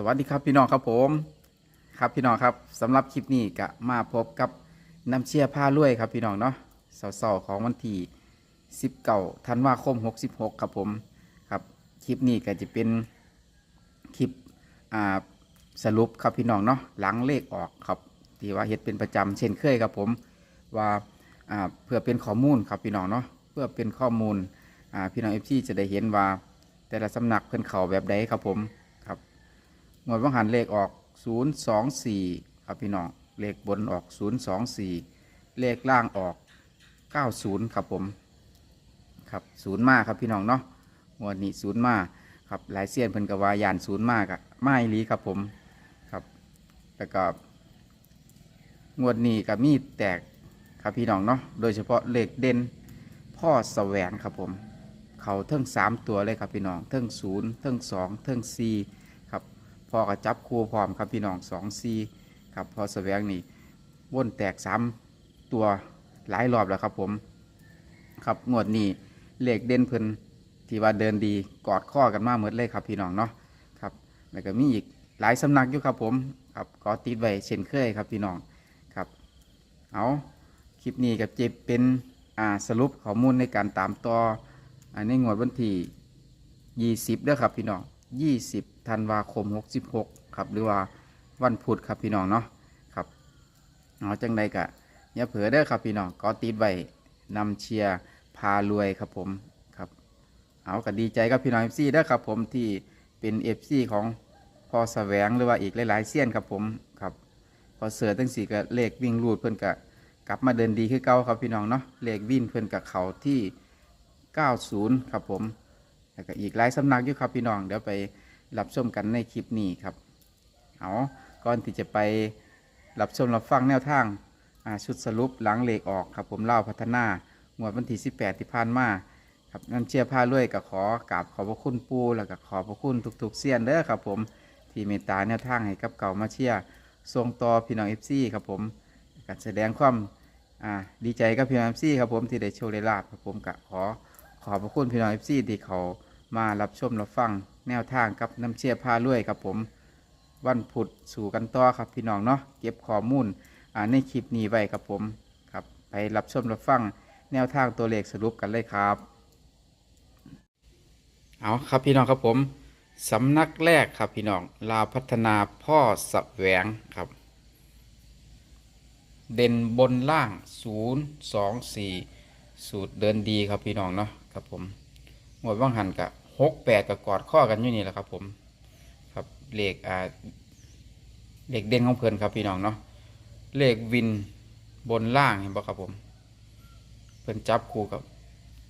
สวัสดีครับพี่น้องครับผม ครับพี่น้องครับสำหรับคลิปนี้ก็มาพบกับน้ำเชี่ยผ้าลวยครับพี่น้องเนาะเสาร์ของวันที่19ธันวาคม 66 ครับผมครับคลิปนี้ก็จะเป็นคลิปอ่าสรุปครับพี่น้องเนาะหลังเลขออกครับที่ว่าเฮ็ดเป็นประจำเช่นเคยครับผมว่าอ่าเพื่อเป็นข้อมูลครับพี่น้องเนาะเพื่อเป็นข้อมูลอ่าพี่น้องเอฟซีจะได้เห็นว่าแต่ละสำนักเพิ่นเขาแบบใดครับผม งวดวังหันเลขออก 024ครับพี่น้อง เลขบนออก 024 เลขล่างออก 90 ครับผม ครับศูนย์มาครับพี่น้องเนาะงวดนี้ศูนย์มาครับหลายเซียนเพิ่นกับว่ายานศูนย์มากอะไม่ลีครับผม ครับแล้วก็งวดนี้กับมีแตกครับพี่น้องเนาะ โดยเฉพาะเลขเด่นพ่อแสวงครับผม เขาเทิงสามตัวเลยครับพี่น้อง เทิงศูนย์เทิงสองเทิงสี่ พอก็จับคู่พร้อมครับพี่น้องสองสี่ครับพอแสวงนี่วนแตกสามตัวหลายรอบแล้วครับผม ครับงวดนี้เลขเด่นเพิ่นที่ว่าเดินดีกอดข้อกันมาหมดเลยครับพี่น้องเนาะครับแล้วก็มีอีกหลายสำนักอยู่ครับผมครับก็ติดไว้เช่นเคยครับพี่น้องครับเอาคลิปนี้กับเจ็บเป็นอ่าสรุปข้อมูลในการตามต่ออันนี้งวดวันที่ 20เด้อครับพี่น้อง 20ธันวาคม 66 ครับ หรือว่าวันพุธครับพี่น้องเนาะครับเอาจังใดกะอย่าเผลอเด้อครับพี่น้องก็ติดไว้นำเชียร์พารวยครับผมครับเอาก็ดีใจกับพี่น้อง FC เด้อครับผมที่เป็น FC ของพอแสวงหรือว่าอีกหลายๆเซียนครับผมครับพอเสือตั้งสี่ก็เลขวิ่งรูดเพื่อนกะกลับมาเดินดีขึ้นเก่าครับพี่น้องเนาะเลขวิ่งเพื่อนกับเขาที่ 90 ครับผม แล้วก็อีกหลายสำนักอยู่ครับพี่น้องเดี๋ยวไปรับชมกันในคลิปนี้ครับเอาก่อนที่จะไปรับชมรับฟังแนวทางชุดสรุปหลังเลขออกครับผมเล่าพัฒนางวดวันที่ 18 ที่ผ่านมาครับนั่นเชื่อผ้าด้วยกับขอกราบขอบพระคุณปูแล้วก็ขอบพระคุณทุกๆเสี้ยนเด้อครับผมที่เมตตาแนวทางให้กับเก่ามาเชียร์ส่งต่อพี่น้องเอฟซีครับผมก็แสดงความดีใจกับพี่น้องเอฟซีครับผมที่ได้โชว์ได้ลาบครับผมกะขอขอบพระคุณพี่น้องเอฟซีที่เขา มารับชมรับฟังแนวทางกับน้ำเชี่ยพาลุยครับผม วันพุธสู่กันต่อครับพี่น้องเนาะเก็บข้อมูลในคลิปนี้ไว้ครับผมครับไปรับชมรับฟังแนวทางตัวเลขสรุปกันเลยครับ เอาครับพี่น้องครับผมสำนักแรกครับพี่น้องลาวพัฒนาพ่อสะแหวงครับ เด่นบนล่าง 0 2 4 สูตรเดินดีครับพี่น้องเนาะครับผมหมดว่างหันกับ หกแปดกับกอดข้อกันอยู่นี่แหละครับ ผม ครับเลขอ่าเลขเด่นของเพื่อนครับพี่น้องเนาะเลขวินบนล่างเห็นบ่ครับผม เพื่อนจับคู่กับ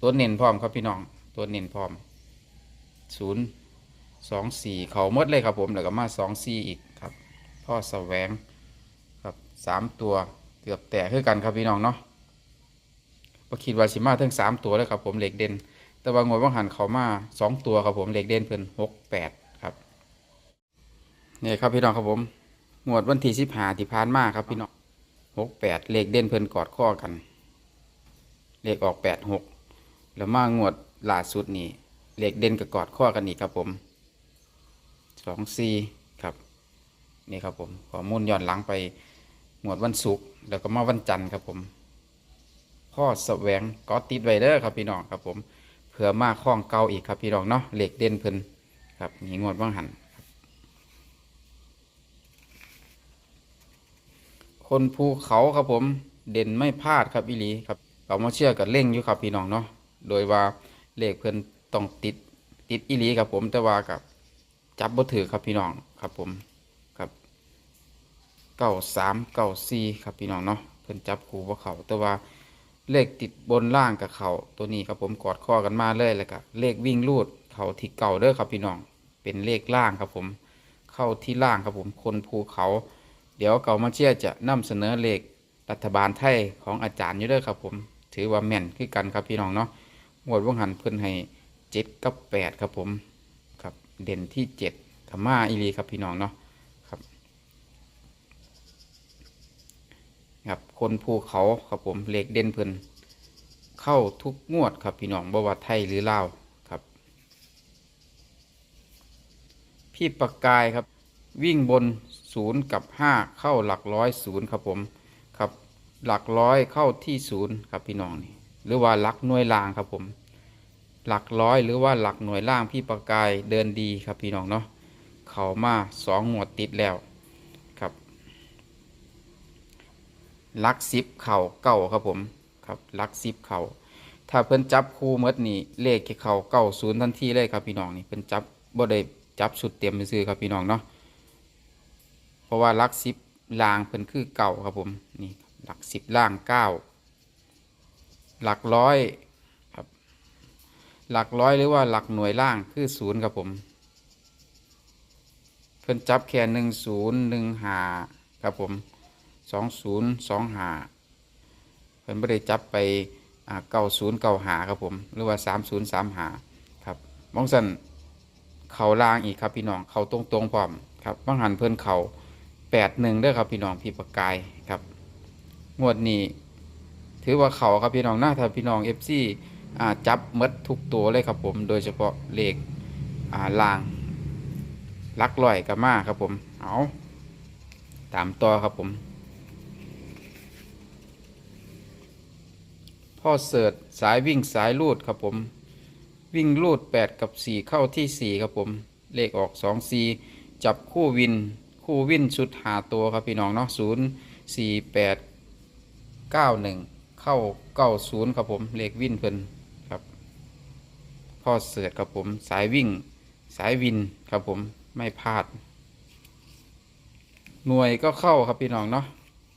ตัวเน้นพร้อมครับพี่น้อง ตัวเน้นพร้อมศูนย์สองสี่เขาหมดเลยครับผมแล้วก็มาสองสี่อีกครับ พ่อแสวงครับสามตัวเกือบแตกคือกันครับพี่น้องเนาะก็คิดว่าสิมาทั้งสามตัวเลยครับผมเหล็กเด่น แต่ว่างวดว่างหันเขามาสองตัวครับผมเหล็กเด่นเพิ่นหกแปดครับนี่ครับพี่น้องครับผมงวดวันที่สิบห้าที่ผ่านมาครับพี่น้องหกแปดเหล็กเด่นเพิ่นกอดข้อกัน เลขออกแปดหกแล้วมางวดล่าสุดนี่เหล็กเด่นกับกอดข้อกันอีกครับผมสองสี่ครับนี่ครับผมข้อมูลย้อนหลังไปงวดวันศุกร์แล้วก็มาวันจันทร์ครับผมพ่อแสวงก็ติดไว้เด้อครับพี่น้องครับผม ผื่อมาคล้องเก่าอีกครับพี่น้องเนาะเหล็กเด่นเพิ่นครับนี่งวดว่างหันคนภูเขาครับผมเด่นไม่พลาดครับอีหลีครับเรามาเชื่อกับเล่งอยู่ครับพี่น้องเนาะโดยว่าเลขเพิ่นต้องติดติดอีหลีครับผมแต่ว่ากับจับบ่ถือครับพี่น้องครับผมครับเก้าสามเก้าสี่ครับพี่น้องเนาะเพิ่นจับคู่บ่เขาแต่ว่า เลขติดบนล่างกับเขาตัวนี้ครับผมกอดข้อกันมาเลยแล้วก็เลขวิ่งลูดเขาที่เก่าเด้อครับพี่น้องเป็นเลขล่างครับผม เข้าที่ล่างครับผมคนภูเขา เดี๋ยวเก่ามาเชียร์จะนำเสนอเลขรัฐบาลไทยของอาจารย์อยู่เด้อครับผม ถือว่าแม่นคือกันครับพี่น้องเนาะหมวดว่างหันเพิ่นให้เจ็ดกับแปดครับผมครับเด่นที่เจ็ดธรรมาอีรีครับพี่น้องเนาะครับ ครับคนภูเขาครับผมเลขเด่นเพิ่นเข้าทุกงวดครับพี่น้องบว่าไทยหรือลาวครับ พี่ประกายครับ วิ่งบนศูนย์กับห้าเข้าหลักร้อยศูนย์ครับผมครับหลักร้อยเข้าที่ศูนย์ครับพี่น้องนี่หรือว่าหลักหน่วยล่างครับผม หลักร้อยหรือว่าหลักหน่วยล่างพี่ประกายเดินดีครับพี่น้องเนาะเขามาสองหมวดติดแล้วครับห ลักสิบเข่าเก่าครับผมครับลักสิบเข่าถ้าเพิ่นจับคู่มดนี่เลขเข่าเก่าศูนย์ทันทีเลยครับพี่น้องนี่เพิ่นจับบ่ได้จับสุดเต็มซื้อครับพี่น้องเนาะเพราะว่าลักสิบล่างเพิ่นคือเก่าครับผมนี่หลักสิบล่างเก้าหลักร้อยครับหลักร้อยหรือว่าหลักหน่วยล่างคือศูนย์ครับผมเพิ่นจับแค่หนึ่งศูนย์หนึ่งหาครับผม สองศูนย์สองหาเพิ่นไม่ได้จับไปเก้าศูนย์เก้าหาครับผม หรือว่าสามศูนย์สามหาครับมองสันเขาล่างอีกครับพี่น้องเขาตรงตรงพร้อมครับบางหันเพิ่นเขาแปดหนึ่งเด้อครับพี่น้องพี่ประกายครับงวดนี้ ถือว่าเขาครับพี่น้องหน้าถ้าพี่น้องเอฟซีจับหมดทุกตัวเลยครับผม โดยเฉพาะเลขอ่าลางลักลอยกับมาครับผมเอาตามต่อครับผม พ่อเสิร์ชสายวิ่งสายลูดครับผม วิ่งลูด 8 กับ 4 เข้าที่ 4 ครับผม เลขออก2 4จับคู่วิน คู่วินชุดหาตัวครับพี่น้องเนาะ0 4 8 9 1 เข้า 90 ครับผม เลขวินเพิ่นพ่อเสือครับผม สายวิ่งสายวินครับผมไม่พลาด หน่วยก็เข้าครับพี่น้องเนาะ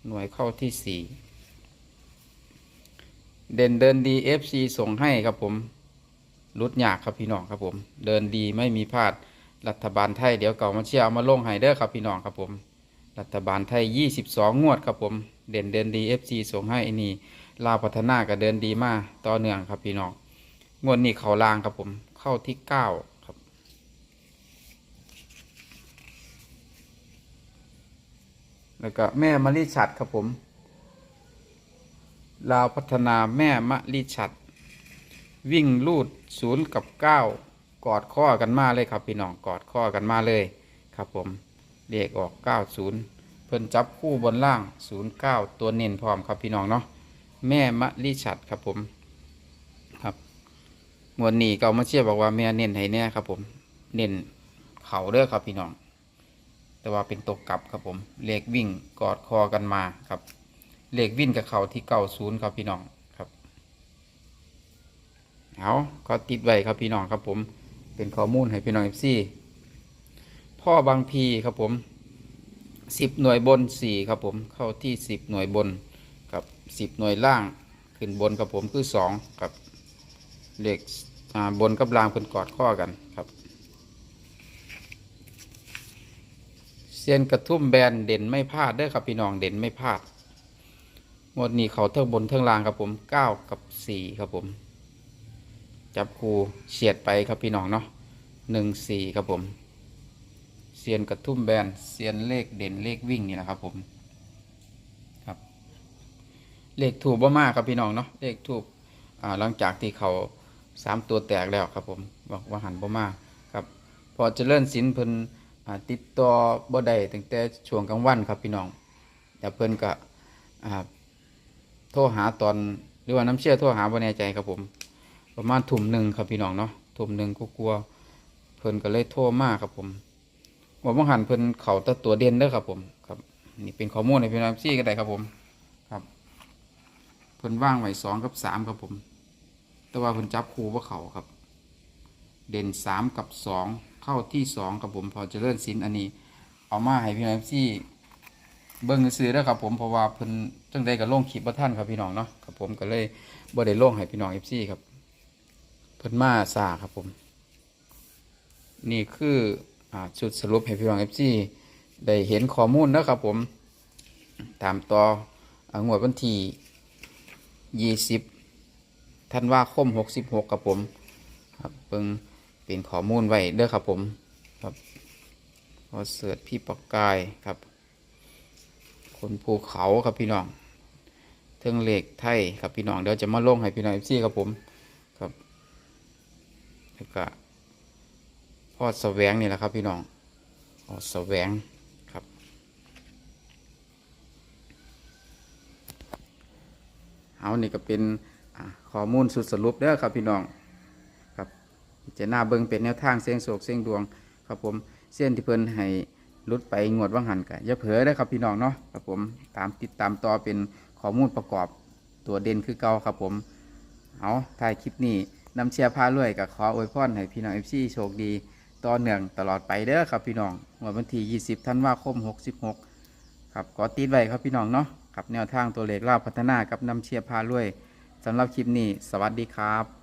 หน่วยเข้าที่สี่ เด่นเดินดี FC ส่งให้ครับผมรุดยากครับพี่น้องครับผม เดินดีไม่มีพลาดรัฐบาลไทยเดี๋ยวเก่ามาเชียร์เอามาลงไฮเดอร์ครับพี่น้องครับผม รัฐบาลไทย 22 งวดครับผม เด่นเดินดี FC ส่งให้อันนี่ลาวพัฒนาก็เดินดีมากต่อเนื่องครับพี่น้องงวดนี้เขาลางครับผม เข้าที่เก้าครับ แล้วก็แม่มะลิฉัดครับผม ลาวพัฒนาแม่มะลิฉัด วิ่งลูดศูนย์กับเก้ากอดข้อกันมาเลยครับพี่น้องกอดข้อกันมาเลยครับผมเรียกออกเก้าศูนย์เพิ่นจับคู่บนล่างศูนย์เก้าตัวเน้นพร้อมครับพี่น้องเนาะแม่มะลิฉัดครับผมงวดนี้ก็เมาเชียร์บอกว่าแม่เน้นให้แน่ครับผมเน้นเขาเด้อครับพี่น้อง แต่ว่าเป็นตกกลับครับผมเลขวิ่งกอดคอกันมาครับ เลขวิ่งกับเขาที่เก้าศูนย์ครับพี่น้องครับเอาก็ติดไว้ครับพี่น้องครับผมเป็นข้อมูลให้พี่น้องเอฟซีพ่อบางพีครับผมสิบหน่วยบนสี่ครับผมเข้าที่สิบหน่วยบนครับสิบหน่วยล่างขึ้นบนครับผมคือสองครับเหล็กบนกับรางเพิ่นกอดข้อกันครับเซียนกระทุ่มแบนเด่นไม่พลาดเด้อครับพี่น้องเด่นไม่พลาด หมดนี้เขาเท่งบนเท่งรางครับผมเก้ากับสี่ครับผม จับคูเฉียดไปครับพี่น้องเนาะหนึ่งสี่ครับผมเซียนกระทุ่มแบนเซียนเลขเด่นเลขวิ่งนี่แหละครับผมครับ เลขถูกบ่มากครับพี่น้องเนาะเลขถูกอ่าหลังจากที่เขาสามตัวแตกแล้วครับผมบอกว่าหันบ่มาครับ พอเจริญสินเพิ่นติดต่อบ่ได้ตั้งแต่ช่วงกลางวันครับพี่น้องแต่เพิ่นก็อ่า โทรหาตอนหรือว่าน้ำเชื่อโทรหาบ่แน่ใจครับผม ประมาณทุ่มหนึ่งครับพี่น้องเนาะทุ่มหนึ่งก็กลัวเพิ่นก็เลยโทรมากครับผมว่าบ่หันเพิ่นเขาตัตัวเด่นเด้อครับผมครับ นี่เป็นข้อมูลให้พี่น้องซี่ก็ได้ครับผมครับเพิ่นว่างไว้สองกับสามครับผม แต่ว่าเพิ่นจับคู่ว่าเขาครับ เด่นสามกับสองเข้าที่สองครับผมพอจะเลื่อนสินอันนี้ เอามาให้พี่น้องที่ เบิ้งซื้อแล้วครับผมเพราะว่าเพิ่นจังใดก็ลงคลิปบ่ท่านครับพี่น้องเนาะครับผมก็เลยบ่ได้ลงให้พี่น้องเอฟซีครับเพิ่นมาซาครับผม นี่คืออ่าชุดสรุปให้พี่น้องเอฟซีได้เห็นข้อมูลนะครับผมตามต่อองวดวันที่ยี่สิบท่านว่าคมหกสิบหกครับผมครับเพิ่งเป็นข้อมูลไว้เด้อครับผมครับพอเสิร์ชพี่ปากกายครับ คนภูเขาครับพี่น้องเทิงเหล็กไทยครับพี่น้องเดี๋ยวจะมาลงให้พี่น้องเอฟซีครับผมครับแล้วก็พ่อแสวงนี่แหละครับพี่น้องขอแสวงครับเอานี่ก็เป็นข้อมูลสุดสรุปเด้อครับพี่น้องครับจะหน้าเบิ่งเป็นแนวทางเสียงโศกเสียงดวงครับผมเส้นที่เพิ่นให้ ลุดไปงวดว่างหันกะอย่าเผลอได้ครับพี่น้องเนาะครับผมตามติดตามต่อเป็นข้อมูลประกอบตัวเด่นคือเก่าครับผม เอาถ่ายคลิปนี้นำเชียร์พาลุยกับขออวยพรให้พี่น้องเอฟซีโชคดีต่อเนื่องตลอดไปเด้อครับพี่น้องวันที่ 20ธันวาคม 66 ครับขอติดไว้ครับพี่น้องเนาะครับแนวทางตัวเลขเล่าพัฒนากับนำเชียร์พาลุยสำหรับคลิปนี้ สวัสดีครับ